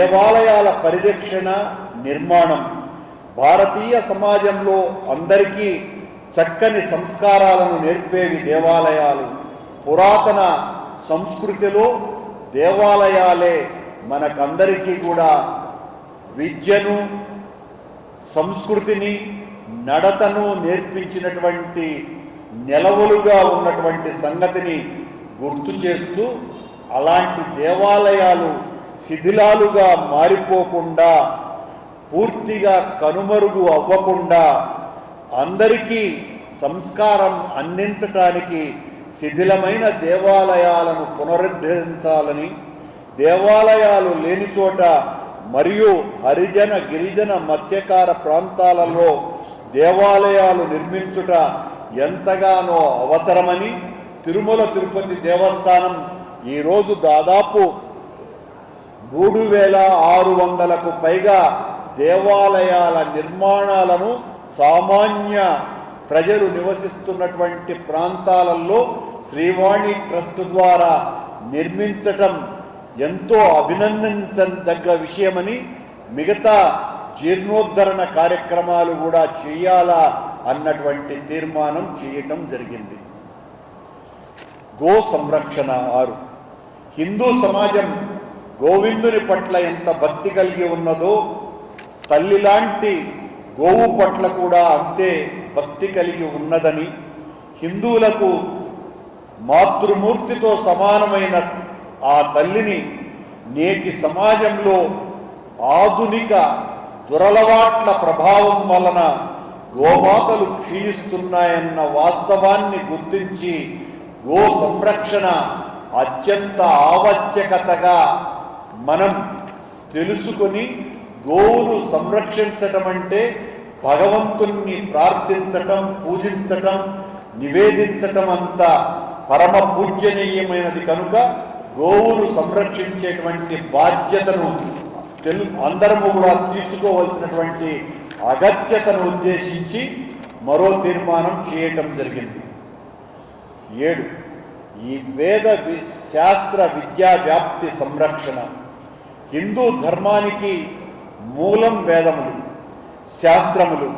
దేవాలయాల పరిరక్షణ నిర్మాణం. భారతీయ సమాజంలో అందరికీ చక్కని సంస్కారాలను నేర్పేవి దేవాలయాలు. పురాతన సంస్కృతిలో దేవాలయాలే మనకందరికీ కూడా విద్యను సంస్కృతిని నడతను నేర్పించినటువంటి నెలవులుగా ఉన్నటువంటి సంగతిని గుర్తు చేస్తూ అలాంటి దేవాలయాలు శిథిలాలుగా మారిపోకుండా పూర్తిగా కనుమరుగు అవ్వకుండా అందరికీ సంస్కారం అందించటానికి శిథిలమైన దేవాలయాలను పునరుద్ధరించాలని దేవాలయాలు లేని చోట మరియు హరిజన గిరిజన మత్స్యకార ప్రాంతాలలో దేవాలయాలు నిర్మించుట ఎంతగానో అవసరమని తిరుమల తిరుపతి దేవస్థానం ఈరోజు దాదాపు మూడు వేల ఆరు వందలకు పైగా దేవాలయాల నిర్మాణాలను సామాన్య ప్రజలు నివసిస్తున్నటువంటి ప్రాంతాలలో శ్రీవాణి ట్రస్ట్ ద్వారా నిర్మించటం ఎంతో అభినందించదగ్గ విషయమని మిగతా జీర్ణోద్ధరణ కార్యక్రమాలు కూడా చేయాలా అన్నటువంటి తీర్మానం చేయటం జరిగింది. గో సంరక్షణ ఆరు. హిందూ సమాజం గోవిందుని పట్ల ఎంత భక్తి కలిగి ఉన్నదో తల్లి లాంటి గోవు పట్ల కూడా అంతే భక్తి కలిగి ఉన్నదని హిందువులకు మాతృమూర్తితో సమానమైన ఆ తల్లిని నేటి సమాజంలో ఆధునిక దురలవాట్ల ప్రభావం వలన గోమాతలు క్షీణిస్తున్నాయన్న వాస్తవాన్ని గుర్తించి గో సంరక్షణ అత్యంత ఆవశ్యకతగా మనం తెలుసుకొని గోవును సంరక్షించటం అంటే భగవంతుణ్ణి ప్రార్థించటం పూజించటం నివేదించటం అంత పరమ పూజనీయమైనది కనుక గోవును సంరక్షించేటువంటి బాధ్యతను తెలు అందరము కూడా తీసుకోవలసినటువంటి అగత్యతను ఉద్దేశించి మరో తీర్మానం చేయటం జరిగింది. ఏడు. ఈ వేద వి- శాస్త్ర విద్యా వ్యాప్తి సంరక్షణ. హిందూ ధర్మానికి మూలం వేదములు శాస్త్రములు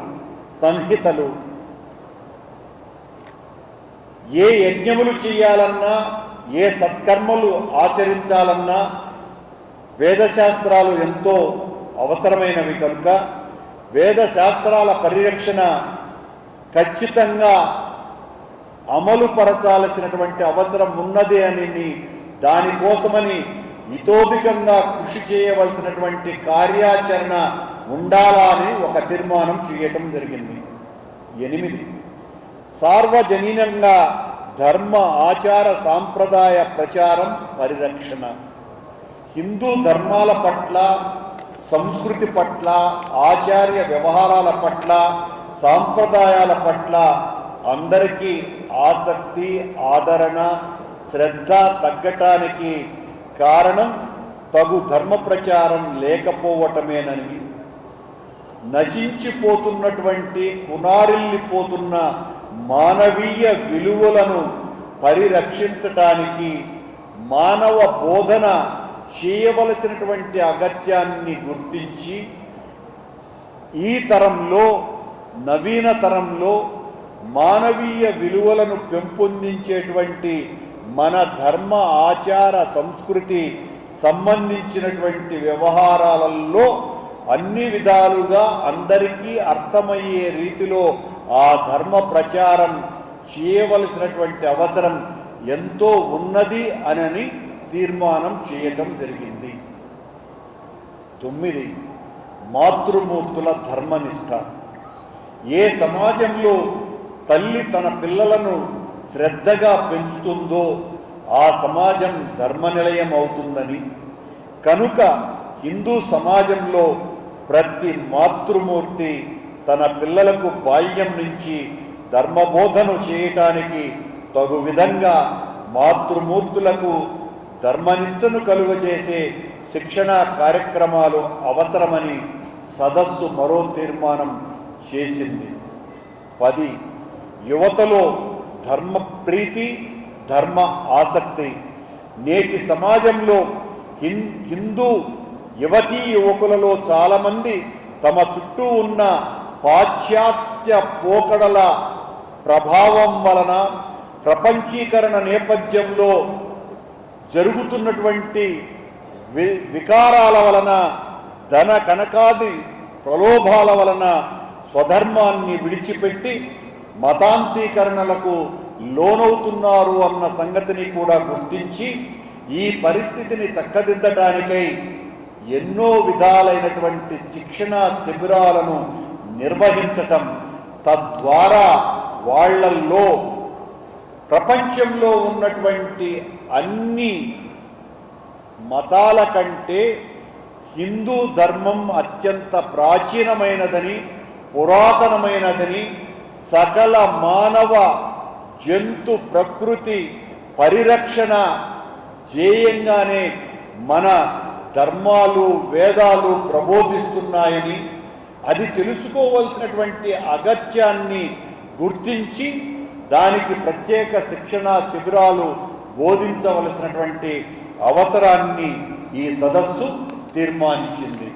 సంహితలు. ఏ యజ్ఞములు చేయాలన్నా ఏ సత్కర్మలు ఆచరించాలన్నా వేదశాస్త్రాలు ఎంతో అవసరమైనవి కనుక వేద శాస్త్రాల పరిరక్షణ ఖచ్చితంగా అమలుపరచాల్సినటువంటి అవసరం ఉన్నది అని దానికోసమని ఇతోధికంగా కృషి చేయవలసినటువంటి కార్యాచరణ ఉండాలా అని ఒక తీర్మానం చేయటం జరిగింది. ఎనిమిది. సార్వజనీనంగా ధర్మ ఆచార సాంప్రదాయ ప్రచారం పరిరక్షణ. హిందూ ధర్మాల పట్ల సంస్కృతి పట్ల ఆచార్య వ్యవహారాల పట్ల సాంప్రదాయాల పట్ల అందరికీ ఆసక్తి ఆదరణ శ్రద్ధ తగ్గటానికి కారణం తగు ధర్మ ప్రచారం లేకపోవటమేనని. నశించిపోతున్నటువంటి కునారిల్లిపోతున్న మానవీయ విలువలను పరిరక్షించటానికి మానవ బోధన చేయవలసినటువంటి అగత్యాన్ని గుర్తించి ఈ తరంలో నవీన తరంలో మానవీయ విలువలను పెంపొందించేటువంటి మన ధర్మ ఆచార సంస్కృతి సంబంధించినటువంటి వ్యవహారాలలో అన్ని విధాలుగా అందరికీ అర్థమయ్యే రీతిలో ఆ ధర్మ ప్రచారం చేయవలసినటువంటి అవసరం ఎంతో ఉన్నది అనని తీర్మానం చేయటం జరిగింది. తొమ్మిది మాతృమూర్తుల ధర్మనిష్ట. ఏ సమాజంలో తల్లి తన పిల్లలను శ్రద్ధగా పెంచుతుందో ఆ సమాజం ధర్మనిలయం అవుతుందని కనుక హిందూ సమాజంలో ప్రతి మాతృమూర్తి తన పిల్లలకు బాల్యం నుంచి ధర్మబోధను చేయటానికి తగు విధంగా మాతృమూర్తులకు ధర్మనిష్టను కలుగజేసే శిక్షణా కార్యక్రమాలు అవసరమని సదస్సు మరో తీర్మానం చేసింది. పది. యువతలో ధర్మ ప్రీతి ధర్మ ఆసక్తి. నేటి సమాజంలో హిం హిందూ యువతీ యువకులలో చాలామంది తమ చుట్టూ ఉన్న పాశ్చాత్య పోకడల ప్రభావం వలన ప్రపంచీకరణ నేపథ్యంలో జరుగుతున్నటువంటి వి వికారాల వలన ధన కనకాది ప్రలోభాల వలన స్వధర్మాన్ని విడిచిపెట్టి మతాంతీకరణలకు లోనవుతున్నారు అన్న సంగతిని కూడా గుర్తించి ఈ పరిస్థితిని చక్కదిద్దటానికై ఎన్నో విధాలైనటువంటి శిక్షణ శిబిరాలను నిర్వహించటం తద్వారా వాళ్ళల్లో ప్రపంచంలో ఉన్నటువంటి అన్ని మతాల కంటే హిందూ ధర్మం అత్యంత ప్రాచీనమైనదని పురాతనమైనదని సకల మానవ జంతు ప్రకృతి పరిరక్షణ ధ్యేయంగానే మన ధర్మాలు వేదాలు ప్రబోధిస్తున్నాయని అది తెలుసుకోవలసినటువంటి అగత్యాన్ని గుర్తించి దానికి ప్రత్యేక శిక్షణ శిబిరాలు బోధించవలసినటువంటి అవసరాన్ని ఈ సదస్సు తీర్మానించింది.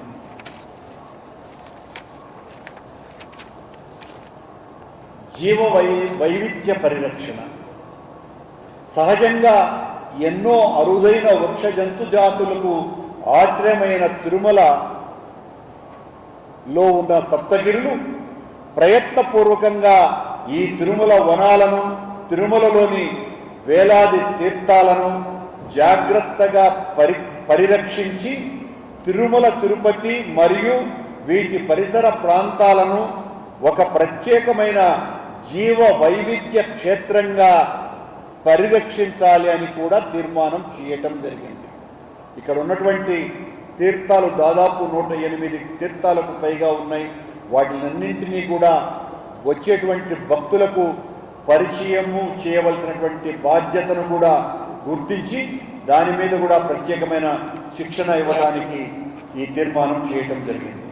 జీవ వై వైవిధ్య పరిరక్షణ. సహజంగా ఎన్నో అరుదైన వృక్ష జంతు జాతులకు ఆశ్రయమైన తిరుమల లో ఉన్న సప్తగిరులు ప్రయత్నపూర్వకంగా ఈ తిరుమల వనాలను తిరుమలలోని వేలాది తీర్థాలను జాగ్రత్తగా పరి పరిరక్షించి తిరుమల తిరుపతి మరియు వీటి పరిసర ప్రాంతాలను ఒక ప్రత్యేకమైన జీవ వైవిధ్య క్షేత్రంగా పరిరక్షించాలి అని కూడా తీర్మానం చేయటం జరిగింది. ఇక్కడ ఉన్నటువంటి తీర్థాలు దాదాపు నూట ఎనిమిది తీర్థాలకు పైగా ఉన్నాయి. వాటినన్నింటినీ కూడా వచ్చేటువంటి భక్తులకు పరిచయము చేయవలసినటువంటి బాధ్యతను కూడా గుర్తించి దాని మీద కూడా ప్రత్యేకమైన శిక్షణ ఇవ్వడానికి ఈ తీర్మానం చేయటం జరిగింది.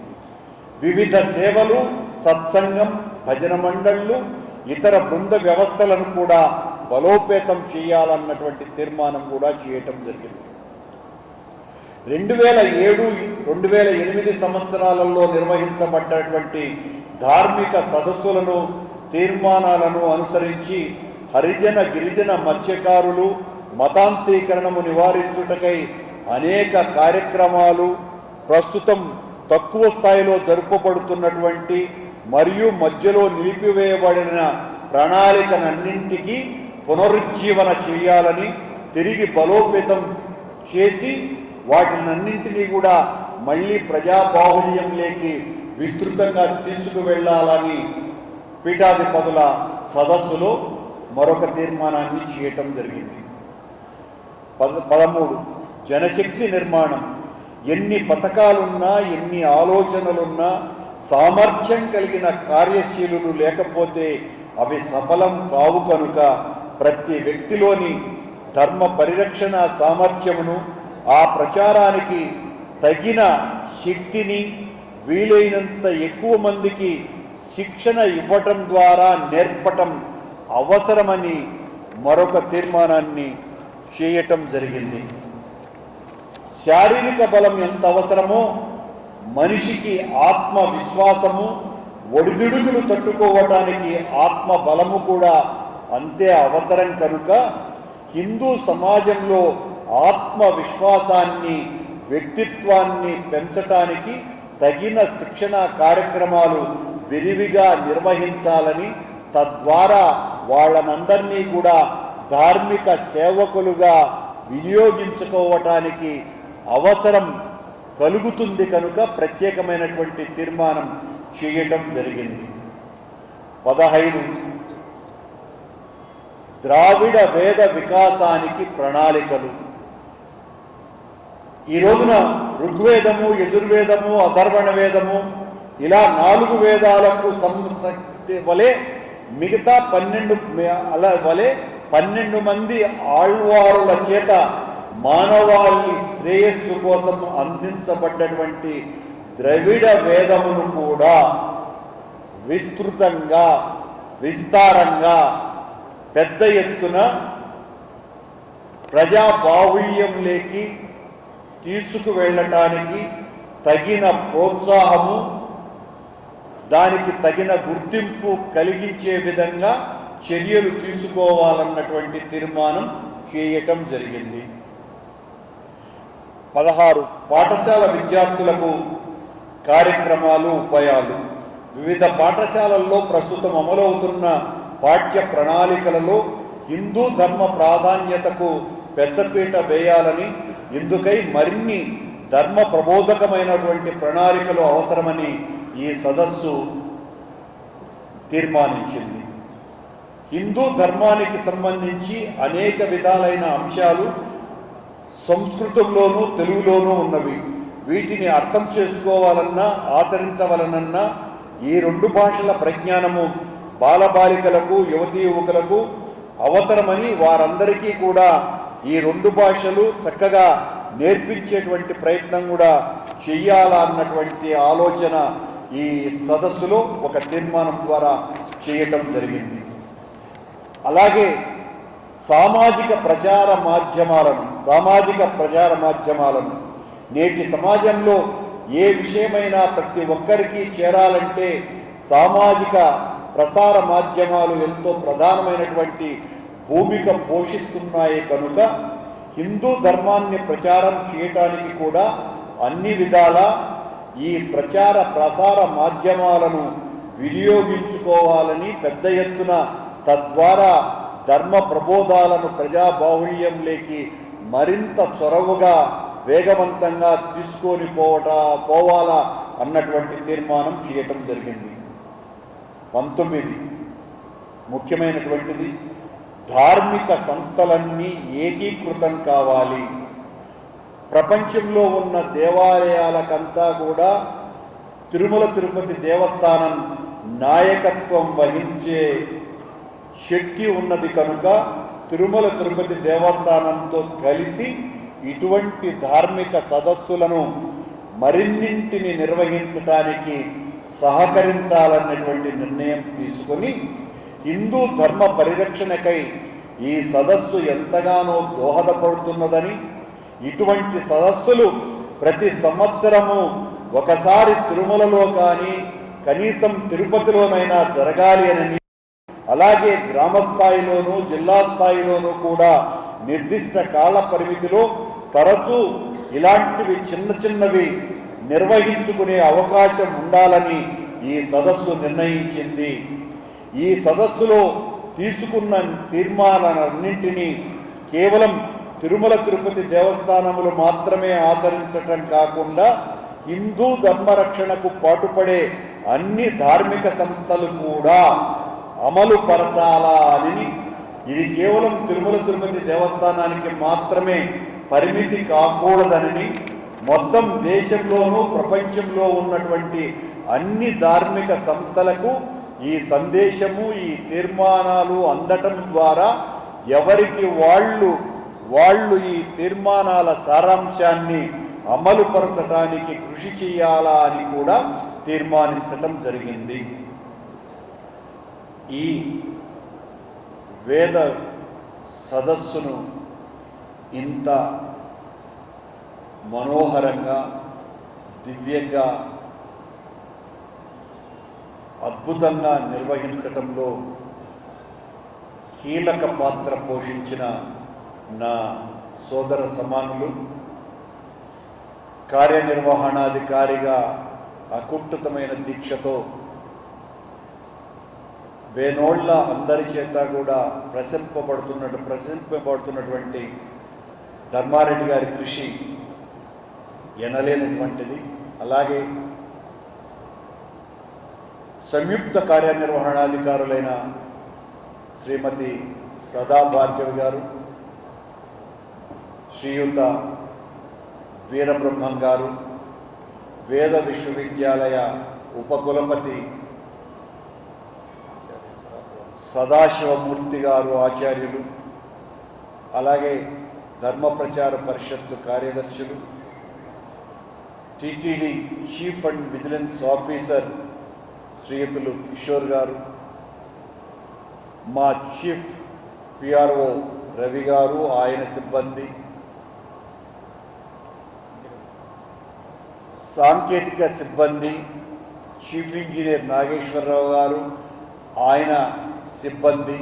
వివిధ సేవలు సత్సంగం భజన మండళ్ళు ఇతర బృంద వ్యవస్థలను కూడా బలోపేతం చేయాలన్నటువంటి తీర్మానం కూడా చేయటం జరిగింది. రెండు వేల ఏడు రెండు వేల ఎనిమిది సంవత్సరాలలో నిర్వహించబడ్డటువంటి ధార్మిక సదస్సులను తీర్మానాలను అనుసరించి హరిజన గిరిజన మత్స్యకారులు మతాంతీకరణము నివారించుటకై అనేక కార్యక్రమాలు ప్రస్తుతం తక్కువ స్థాయిలో జరుపబడుతున్నటువంటి మరియు మధ్యలో నిలిపివేయబడిన ప్రణాళికనన్నింటికీ పునరుజ్జీవన చేయాలని తిరిగి బలోపేతం చేసి వాటినన్నింటినీ కూడా మళ్ళీ ప్రజాబాహుల్యంలోకి విస్తృతంగా తీసుకువెళ్ళాలని పీఠాధిపతుల సదస్సులో మరొక తీర్మానాన్ని చేయటం జరిగింది. పద పదమూడు. జనశక్తి నిర్మాణం. ఎన్ని పథకాలున్నా ఎన్ని ఆలోచనలున్నా సామర్థ్యం కలిగిన కార్యశీలులు లేకపోతే అవి సఫలం కావు కనుక ప్రతి వ్యక్తిలోని ధర్మ పరిరక్షణ సామర్థ్యమును ఆ ప్రచారానికి తగిన శక్తిని వీలైనంత ఎక్కువ మందికి శిక్షణ ఇవ్వటం ద్వారా నేర్పటం అవసరమని మరొక తీర్మానాన్ని చేయటం జరిగింది. శారీరక బలం ఎంత అవసరమో మనిషికి ఆత్మ విశ్వాసము ఒడిదుడుకులు తట్టుకోవటానికి ఆత్మ బలము కూడా అంతే అవసరం కనుక హిందూ సమాజంలో ఆత్మ విశ్వాసాన్ని వ్యక్తిత్వాన్ని పెంచటానికి తగిన శిక్షణ కార్యక్రమాలు విరివిగా నిర్వహించాలని తద్వారా వాళ్ళనందరినీ కూడా ధార్మిక సేవకులుగా వినియోగించుకోవటానికి అవసరం కలుగుతుంది కనుక ప్రత్యేకమైనటువంటి తీర్మానం చేయటం జరిగింది. పదహైదు. ద్రావిడ వేద వికాసానికి ప్రణాళికలు. ఈ రోజున ఋగ్వేదము యజుర్వేదము అధర్వణ వేదము ఇలా నాలుగు వేదాలకు వలె మిగతా పన్నెండు అలా వలె పన్నెండు మంది ఆళ్వారుల చేత మానవాళి శ్రేయస్సు కోసం అందించబడ్డటువంటి ద్రవిడ వేదమును కూడా విస్తృతంగా విస్తారంగా పెద్ద ఎత్తున ప్రజా బాహుళ్యంలోకి తీసుకువెళ్ళటానికి తగిన ప్రోత్సాహము దానికి తగిన గుర్తింపు కలిగించే విధంగా చర్యలు తీసుకోవాలన్నటువంటి తీర్మానం చేయటం జరిగింది. పదహారు పాఠశాల విద్యార్థులకు కార్యక్రమాలు ఉపాయాలు. వివిధ పాఠశాలల్లో ప్రస్తుతం అమలవుతున్న పాఠ్య ప్రణాళికలలో హిందూ ధర్మ ప్రాధాన్యతకు పెద్దపీట వేయాలని ఇందుకై మరిన్ని ధర్మ ప్రబోధకమైనటువంటి ప్రణాళికలు అవసరమని ఈ సదస్సు తీర్మానించింది. హిందూ ధర్మానికి సంబంధించి అనేక విధాలైన అంశాలు సంస్కృతంలోనూ తెలుగులోనూ ఉన్నవి. వీటిని అర్థం చేసుకోవాలన్నా ఆచరించవలనన్నా ఈ రెండు భాషల ప్రజ్ఞానము బాలబాలికలకు యువతీ యువకులకు అవసరమని వారందరికీ కూడా ఈ రెండు భాషలు చక్కగా నేర్పించేటువంటి ప్రయత్నం కూడా చెయ్యాలా అన్నటువంటి ఆలోచన ఈ సదస్సులో ఒక తీర్మానం ద్వారా చేయటం జరిగింది. అలాగే సామాజిక ప్రచార మాధ్యమాలను సామాజిక ప్రచార మాధ్యమాలను నేటి సమాజంలో ఏ విషయమైనా ప్రతి ఒక్కరికి చేరాలంటే సామాజిక ప్రసార మాధ్యమాలు ఎంతో ప్రధానమైనటువంటి భూమిక పోషిస్తున్నాయి కనుక హిందూ ధర్మాన్ని ప్రచారం చేయటానికి కూడా అన్ని విధాల ఈ ప్రచార ప్రసార మాధ్యమాలను వినియోగించుకోవాలని పెద్ద ఎత్తున తద్వారా ధర్మ ప్రబోధాలను ప్రజాబాహుళ్యంలోకి మరింత చొరవుగా వేగవంతంగా తీసుకొని పోవట పోవాలా అన్నటువంటి తీర్మానం చేయటం జరిగింది. పంతొమ్మిది. ముఖ్యమైనటువంటిది ధార్మిక సంస్థలన్నీ ఏకీకృతం కావాలి. ప్రపంచంలో ఉన్న దేవాలయాలకంతా కూడా తిరుమల తిరుపతి దేవస్థానం నాయకత్వం వహించే శక్తి ఉన్నది కనుక తిరుమల తిరుపతి దేవస్థానంతో కలిసి ఇటువంటి ధార్మిక సదస్సులను మరిన్నింటిని నిర్వహించటానికి సహకరించాలన్నటువంటి నిర్ణయం తీసుకొని హిందూ ధర్మ పరిరక్షణకై ఈ సదస్సు ఎంతగానో దోహదపడుతున్నదని ఇటువంటి సదస్సులు ప్రతి సంవత్సరము ఒకసారి తిరుమలలో కానీ కనీసం తిరుపతిలోనైనా జరగాలి అని అలాగే గ్రామ స్థాయిలోనూ జిల్లా స్థాయిలోనూ కూడా నిర్దిష్ట కాల పరిమితిలో తరచూ ఇలాంటివి చిన్న చిన్నవి నిర్వహించుకునే అవకాశం ఉండాలని ఈ సదస్సు నిర్ణయించింది. ఈ సదస్సులో తీసుకున్న తీర్మానాలన్నింటినీ కేవలం తిరుమల తిరుపతి దేవస్థానములు మాత్రమే ఆచరించటం కాకుండా హిందూ ధర్మరక్షణకు పాటుపడే అన్ని ధార్మిక సంస్థలు కూడా అమలు పరచాలా అని ఇది కేవలం తిరుమల తిరుపతి దేవస్థానానికి మాత్రమే పరిమితి కాకూడదని. మొత్తం దేశంలోనూ ప్రపంచంలో ఉన్నటువంటి అన్ని ధార్మిక సంస్థలకు ఈ సందేశము ఈ తీర్మానాలు అందటం ద్వారా ఎవరికి వాళ్ళు వాళ్ళు ఈ తీర్మానాల సారాంశాన్ని అమలుపరచడానికి కృషి చేయాలా అని కూడా తీర్మానించటం జరిగింది. ఈ వేద సదస్సును ఇంత మనోహరంగా దివ్యంగా అద్భుతంగా నిర్వహించటంలో కీలక పాత్ర పోషించిన నా సోదర సమానులు కార్యనిర్వహణాధికారిగా అకుంఠితమైన దీక్షతో వేనోళ్ళ అందరి చేత కూడా ప్రశంపబడుతున్నట్టు ప్రశంపబడుతున్నటువంటి ధర్మారెడ్డి గారి కృషి ఎనలేనటువంటిది. అలాగే సంయుక్త కార్యనిర్వహణాధికారులైన శ్రీమతి సదా భార్గవి గారు శ్రీయుత వీరబ్రహ్మం గారు వేద విశ్వవిద్యాలయ ఉపకులపతి సదాశివమూర్తి గారు ఆచార్యులు అలాగే ధర్మ ప్రచార పరిషత్తు కార్యదర్శులు TTD chief and vigilance officer శ్రీయుతులు Kishore గారు మా చీఫ్ పిఆర్ఓ రవి గారు ఆయన సిబ్బంది. సాంకేతిక సిబ్బంది చీఫ్ ఇంజనీర్ నాగేశ్వరరావు గారు ఆయన సిబ్బంది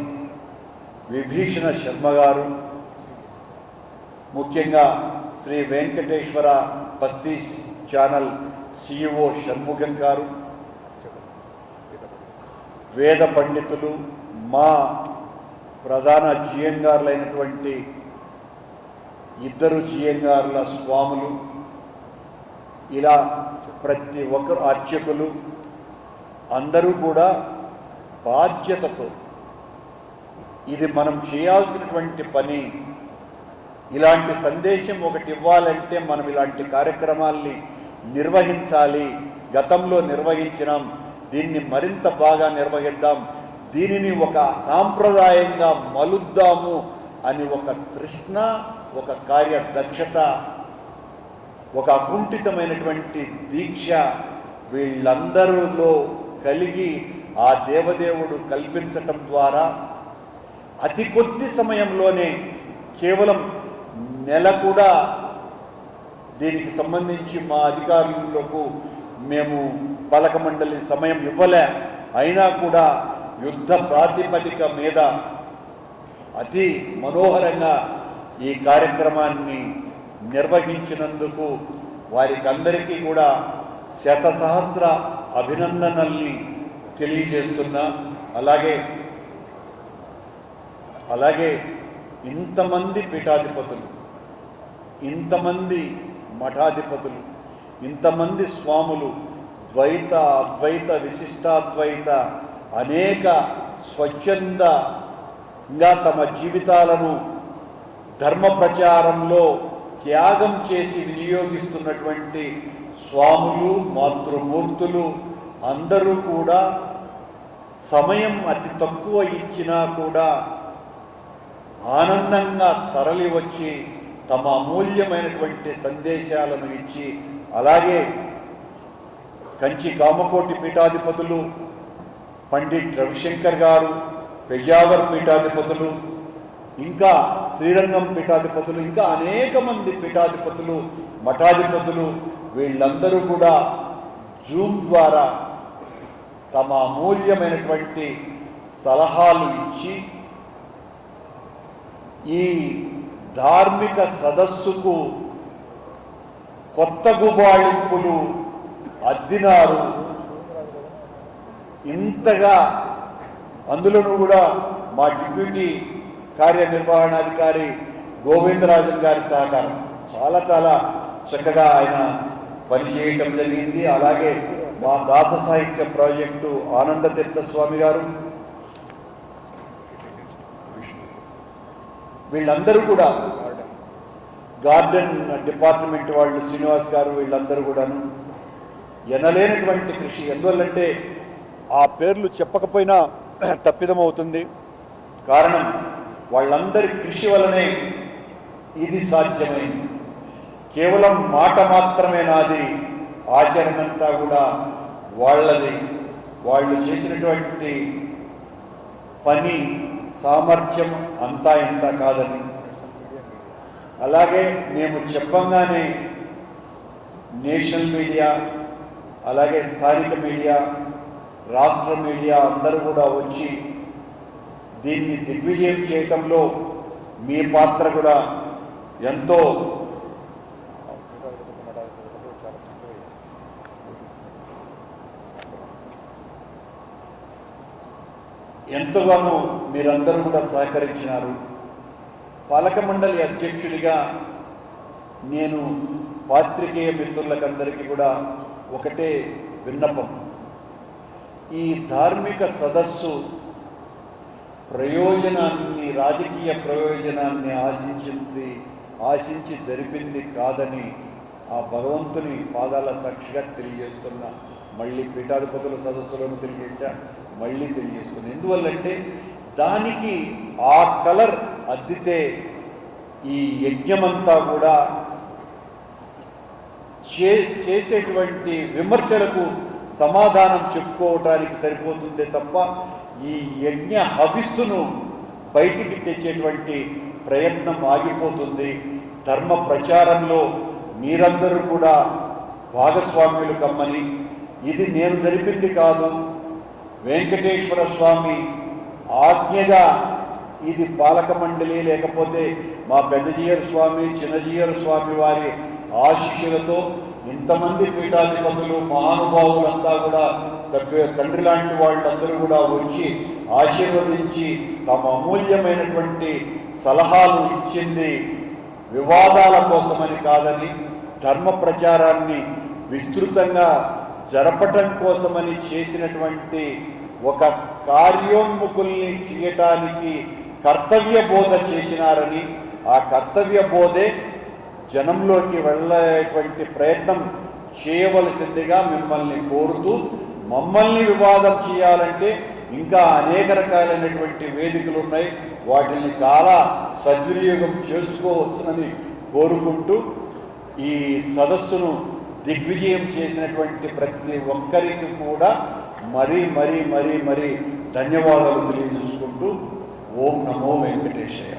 విభీషణ శర్మ గారు ముఖ్యంగా శ్రీ వెంకటేశ్వర భక్తి ఛానల్ సిఇఓ షణ్ముఖం గారు వేద పండితులు మా ప్రధాన జియంగారులైనటువంటి ఇద్దరు జియంగారుల స్వాములు ఇలా ప్రతి ఒక్కరు అర్చకులు అందరూ కూడా బాధ్యతతో ఇది మనం చేయాల్సినటువంటి పని. ఇలాంటి సందేశం ఒకటి ఇవ్వాలంటే మనం ఇలాంటి కార్యక్రమాల్ని నిర్వహించాలి. గతంలో నిర్వహించినాం. దీన్ని మరింత బాగా నిర్వహిద్దాం. దీనిని ఒక సాంప్రదాయంగా మలుద్దాము అని ఒక తృష్ణ ఒక కార్యదక్షత ఒక అకుంఠితమైనటువంటి దీక్ష వీళ్ళందరిలో కలిగి ఆ దేవదేవుడు కల్పించటం ద్వారా అతి కొద్ది సమయంలోనే కేవలం నెల కూడా దీనికి సంబంధించి మా అధికారులకు మేము పాలక మండలి సమయం ఇవ్వలే. అయినా కూడా యుద్ధ ప్రాతిపదిక మీద అతి మనోహరంగా ఈ కార్యక్రమాన్ని నిర్వహించినందుకు వారికి అందరికీ కూడా శత సహస్ర అభినందనల్ని తెలియజేస్తున్నా. అలాగే అలాగే ఇంతమంది పీఠాధిపతులు ఇంతమంది మఠాధిపతులు ఇంతమంది స్వాములు ద్వైత అద్వైత విశిష్టాద్వైత అనేక స్వచ్ఛందంగా తమ జీవితాలను ధర్మ ప్రచారంలో త్యాగం చేసి వినియోగిస్తున్నటువంటి స్వాములు మాతృమూర్తులు అందరూ కూడా సమయం అతి తక్కువ ఇచ్చినా కూడా ఆనందంగా తరలివచ్చి తమ అమూల్యమైనటువంటి సందేశాలను ఇచ్చి అలాగే కంచి కామకోటి పీఠాధిపతులు పండిట్ రవిశంకర్ గారు పెజావర్ పీఠాధిపతులు ఇంకా శ్రీరంగం పీఠాధిపతులు ఇంకా అనేక మంది పీఠాధిపతులు మఠాధిపతులు వీళ్ళందరూ కూడా జూమ్ ద్వారా తమ అమూల్యమైనటువంటి సలహాలు ఇచ్చి ఈ ధార్మిక సదస్సుకు కొత్త గుబాళింపులు అద్దినారు. ఇంతగా అందులోనూ కూడా మా డిప్యూటీ కార్యనిర్వహణాధికారి గోవిందరాజన్ గారి సహకారం చాలా చాలా చక్కగా ఆయన పనిచేయటం జరిగింది. అలాగే మా దాస సాహిత్య ప్రాజెక్టు ఆనందతీర్థ స్వామి గారు వీళ్ళందరూ కూడా గార్డెన్ డిపార్ట్మెంట్ వాళ్ళు శ్రీనివాస్ గారు వీళ్ళందరూ కూడాను ఎనలేనటువంటి కృషి. ఎందువల్లంటే ఆ పేర్లు చెప్పకపోయినా తప్పిదమవుతుంది. కారణం వాళ్ళందరి కృషి వలనే ఇది సాధ్యమైంది. కేవలం మాట మాత్రమే నాది ఆచరణంతా కూడా వాళ్ళది. వాళ్ళు చేసినటువంటి పని సామర్థ్యం అంతా ఇంత కాదని. అలాగే మేము చెప్పంగానే నేషనల్ మీడియా అలాగే స్థానిక మీడియా రాష్ట్ర మీడియా అందరూ కూడా వచ్చి దీన్ని దిగ్విజయం చేయటంలో మీ పాత్ర కూడా ఎంతో ఎంతగానో మీరందరూ కూడా సహకరించినారు. పాలక మండలి అధ్యక్షుడిగా నేను పాత్రికేయ మిత్రులకందరికీ కూడా ఒకటే విన్నపం. ఈ ధార్మిక సదస్సు ప్రయోజనాన్ని రాజకీయ ప్రయోజనాన్ని ఆశించింది ఆశించి జరిపింది కాదని ఆ భగవంతుని పాదాల సాక్షిగా తెలియజేస్తున్నా. మళ్ళీ పీఠాధిపతుల సదస్సులను తెలియజేశా మళ్ళీ తెలియజేస్తుంది ఎందువల్లంటే దానికి ఆ కలర్ అద్దితే ఈ యజ్ఞమంతా కూడా చే చేసేటువంటి విమర్శలకు సమాధానం చెప్పుకోవటానికి సరిపోతుందే తప్ప ఈ యజ్ఞ హవిస్సును బయటికి తెచ్చేటువంటి ప్రయత్నం ఆగిపోతుంది. ధర్మ ప్రచారంలో మీరందరూ కూడా భాగస్వామ్యులు కమ్మని. ఇది నేను జరిపింది కాదు. వెంకటేశ్వర స్వామి ఆజ్ఞగా ఇది పాలక మండలి లేకపోతే మా పెద్దజీయర్ స్వామి చిన్నజీయర్ స్వామి వారి ఆశీస్సులతో ఇంతమంది పీఠాధిపతులు మహానుభావులంతా కూడా తగ్గ- తండ్రి లాంటి వాళ్ళందరూ కూడా వచ్చి ఆశీర్వదించి తమ అమూల్యమైనటువంటి సలహాలు ఇచ్చింది వివాదాల కోసమని కాదని ధర్మ ప్రచారాన్ని విస్తృతంగా జరపటం కోసమని చేసినటువంటి ఒక కార్యోన్ముఖుల్ని చేయటానికి కర్తవ్య బోధ చేసినారని ఆ కర్తవ్య బోధే జనంలోకి వెళ్ళేటువంటి ప్రయత్నం చేయవలసిందిగా మిమ్మల్ని కోరుతూ మమ్మల్ని వివాదం చేయాలంటే ఇంకా అనేక రకాలైనటువంటి వేదికలు ఉన్నాయి వాటిని చాలా సద్వినియోగం చేసుకోవచ్చునని కోరుకుంటూ ఈ సదస్సును దిగ్విజయం చేసినటువంటి ప్రతి ఒక్కరికి కూడా మరీ మరీ మరీ మరీ ధన్యవాదాలు తెలియజేసుకుంటూ ఓం నమో వెంకటేశయ్య